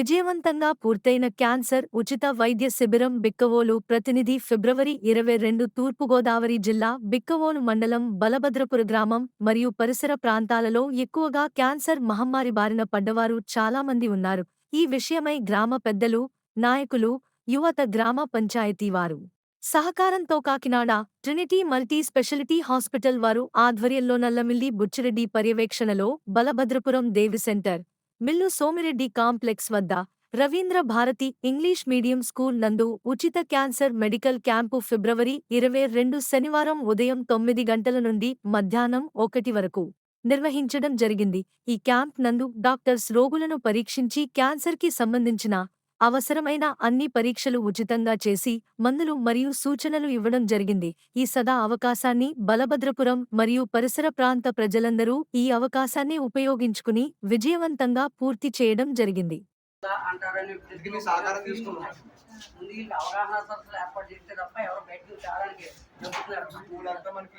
విజయవంతంగా పూర్తయిన క్యాన్సర్ ఉచిత వైద్య శిబిరం బిక్కవోలు ప్రతినిధి ఫిబ్రవరి ఇరవై రెండు తూర్పుగోదావరి జిల్లా బిక్కవోలు మండలం బలభద్రపుర గ్రామం మరియు పరిసర ప్రాంతాలలో ఎక్కువగా క్యాన్సర్ మహమ్మారి బారిన పడ్డవారు చాలా మంది ఉన్నారు. ఈ విషయమై గ్రామ పెద్దలు నాయకులు యువత గ్రామ పంచాయతీ వారు సహకారంతో Kakinada trinity multi speciality hospital వారు ఆధ్వర్యంలో నల్లమిల్లి బుచ్చిరెడ్డి పర్యవేక్షణలో Balabhadrapuram Devi centre mill Somireddy complex వద్ద Ravindra Bharati English medium school నందు ఉచిత క్యాన్సర్ మెడికల్ క్యాంపు ఫిబ్రవరి ఇరవై రెండు శనివారం ఉదయం తొమ్మిది గంటల నుండి మధ్యాహ్నం ఒకటి వరకు నిర్వహించడం జరిగింది. ఈ క్యాంప్ నందు డాక్టర్స్ రోగులను పరీక్షించి క్యాన్సర్కి సంబంధించిన అవసరమైన అన్ని పరీక్షలు ఉచితంగా చేసి మందులు మరియు సూచనలు ఇవ్వడం జరిగింది. ఈ సదా అవకాశాన్ని బలభద్రపురం మరియు పరిసర ప్రాంత ప్రజలందరూ ఈ అవకాశాన్ని ఉపయోగించుకుని విజయవంతంగా పూర్తి చేయడం జరిగింది. మనకి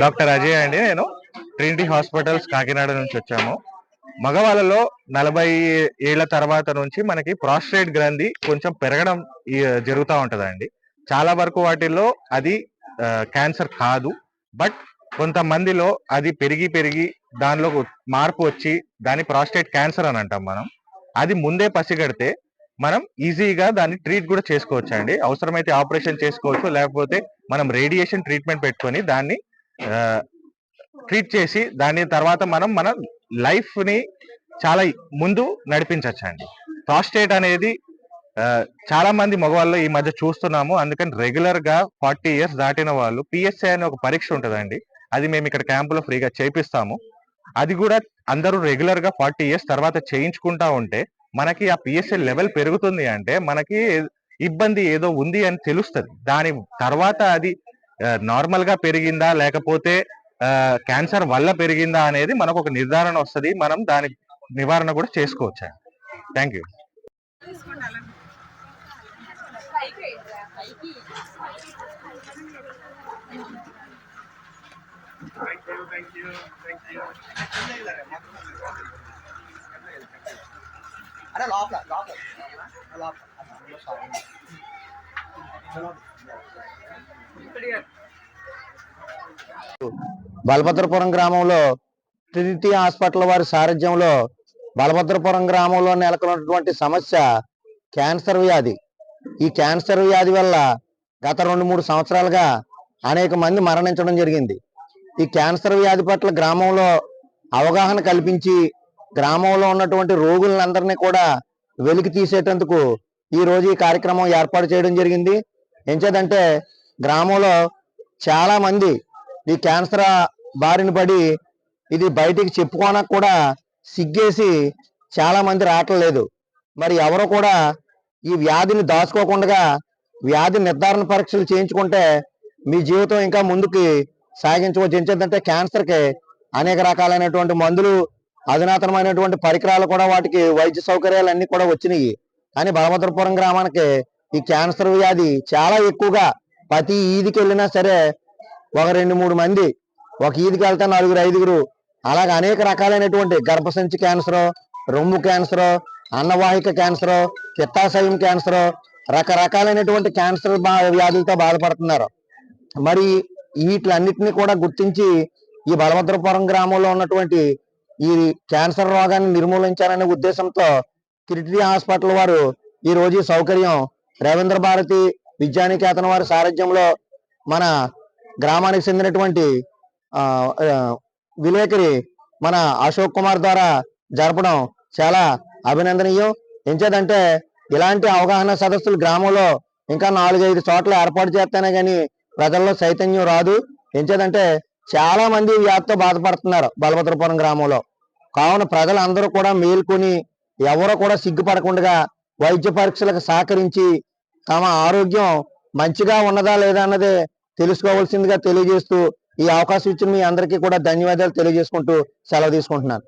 డాక్టర్ అజయ్ అండి నేను ట్రినిటీ హాస్పిటల్స్ కాకినాడ నుంచి వచ్చాము. మగవాళ్ళలో నలభై ఏళ్ళ తర్వాత నుంచి మనకి ప్రాస్ట్రేట్ గ్రంథి కొంచెం పెరగడం జరుగుతూ ఉంటుందండి. చాలా వరకు వాటిల్లో అది క్యాన్సర్ కాదు. బట్ కొంతమందిలో అది పెరిగి పెరిగి దానిలో మార్పు వచ్చి దాని ప్రాస్టేట్ క్యాన్సర్ అని అంటాం మనం. అది ముందే పసిగడితే మనం ఈజీగా దాన్ని ట్రీట్ కూడా చేసుకోవచ్చు అండి అవసరమైతే ఆపరేషన్ చేసుకోవచ్చు లేకపోతే మనం రేడియేషన్ ట్రీట్మెంట్ పెట్టుకొని దాన్ని ట్రీట్ చేసి దాని తర్వాత మనం మన లైఫ్ని చాలా ముందు నడిపించవచ్చు అండి ప్రాస్టేట్ అనేది చాలా మంది మగవాళ్ళు ఈ మధ్య చూస్తున్నాము. అందుకని రెగ్యులర్గా ఫార్టీ ఇయర్స్ దాటిన వాళ్ళు పిఎస్ఐ అనే ఒక పరీక్ష ఉంటుందండి. అది మేము ఇక్కడ క్యాంపులో ఫ్రీగా చేపిస్తాము. అది కూడా అందరూ రెగ్యులర్గా ఫార్టీ ఇయర్స్ తర్వాత చేయించుకుంటా ఉంటే మనకి ఆ పిఎస్ఐ లెవెల్ పెరుగుతుంది అంటే మనకి ఇబ్బంది ఏదో ఉంది అని తెలుస్తుంది. దాని తర్వాత అది నార్మల్గా పెరిగిందా లేకపోతే క్యాన్సర్ వల్ల పెరిగిందా అనేది మనకు ఒక నిర్ధారణ వస్తుంది. మనం దాని నివారణ కూడా చేసుకోవచ్చు? థ్యాంక్ యూ అరే లోపల లోపల. లోపల బలభద్రపురం గ్రామంలో ట్రినిటీ హాస్పిటల్ వారి సారథ్యంలో బలభద్రపురం గ్రామంలో నెలకొన్నటువంటి సమస్య క్యాన్సర్ వ్యాధి. ఈ క్యాన్సర్ వ్యాధి వల్ల గత రెండు మూడు సంవత్సరాలుగా అనేక మంది మరణించడం జరిగింది. ఈ క్యాన్సర్ వ్యాధి పట్ల గ్రామంలో అవగాహన కల్పించి గ్రామంలో ఉన్నటువంటి రోగులందరినీ కూడా వెలికి తీసేటందుకు ఈ రోజు ఈ కార్యక్రమం ఏర్పాటు చేయడం జరిగింది. ఎంచేదంటే గ్రామంలో చాలా మంది ఈ క్యాన్సర్ బారిన పడి ఇది బయటికి చెప్పుకోనక కూడా సిగ్గేసి చాలా మంది రావట్లేదు. మరి ఎవరు కూడా ఈ వ్యాధిని దాచుకోకుండా వ్యాధి నిర్ధారణ పరీక్షలు చేయించుకుంటే మీ జీవితం ఇంకా ముందుకి సాగించవచ్చు. ఎంచేదంటే క్యాన్సర్కి అనేక రకాలైనటువంటి మందులు అధునాతనమైనటువంటి పరికరాలు కూడా వాటికి వైద్య సౌకర్యాలు అన్ని కూడా వచ్చినాయి. కానీ బలభద్రపురం గ్రామానికి ఈ క్యాన్సర్ వ్యాధి చాలా ఎక్కువగా ప్రతి ఈదికి వెళ్ళినా సరే ఒక రెండు మూడు మంది ఒక ఈదికి వెళ్తే నలుగురు ఐదుగురు అలాగే అనేక రకాలైనటువంటి గర్భసంచి క్యాన్సర్ రొమ్ము క్యాన్సర్ అన్నవాహిక క్యాన్సర్ పిత్తాశయం క్యాన్సర్ రకరకాలైనటువంటి క్యాన్సర్ వ్యాధులతో బాధపడుతున్నారు. మరి వీటిలన్నిటిని కూడా గుర్తించి ఈ బలభద్రపురం గ్రామంలో ఉన్నటువంటి ఈ క్యాన్సర్ రోగాన్ని నిర్మూలించాలనే ఉద్దేశంతో కిరిటి హాస్పిటల్ వారు ఈ రోజు సౌకర్యం రవీంద్ర భారతి విద్యానికేతన వారి సారథ్యంలో మన గ్రామానికి చెందినటువంటి విలేకరి మన అశోక్ కుమార్ ద్వారా జరపడం చాలా అభినందనీయం. ఎంచేదంటే ఇలాంటి అవగాహన సదస్సులు గ్రామంలో ఇంకా నాలుగైదు చోట్ల ఏర్పాటు చేస్తేనే కానీ ప్రజల్లో చైతన్యం రాదు. ఎంచేదంటే చాలా మంది వ్యాధితో బాధపడుతున్నారు బలభద్రపురం గ్రామంలో. కావున ప్రజలందరూ కూడా మేల్కొని ఎవరు కూడా సిగ్గుపడకుండా వైద్య పరీక్షలకు సహకరించి తమ ఆరోగ్యం మంచిగా ఉన్నదా లేదా అన్నదే తెలుసుకోవాల్సిందిగా తెలియజేస్తూ ఈ అవకాశం ఇచ్చిన మీ అందరికీ కూడా ధన్యవాదాలు తెలియజేసుకుంటూ సెలవు తీసుకుంటున్నాను.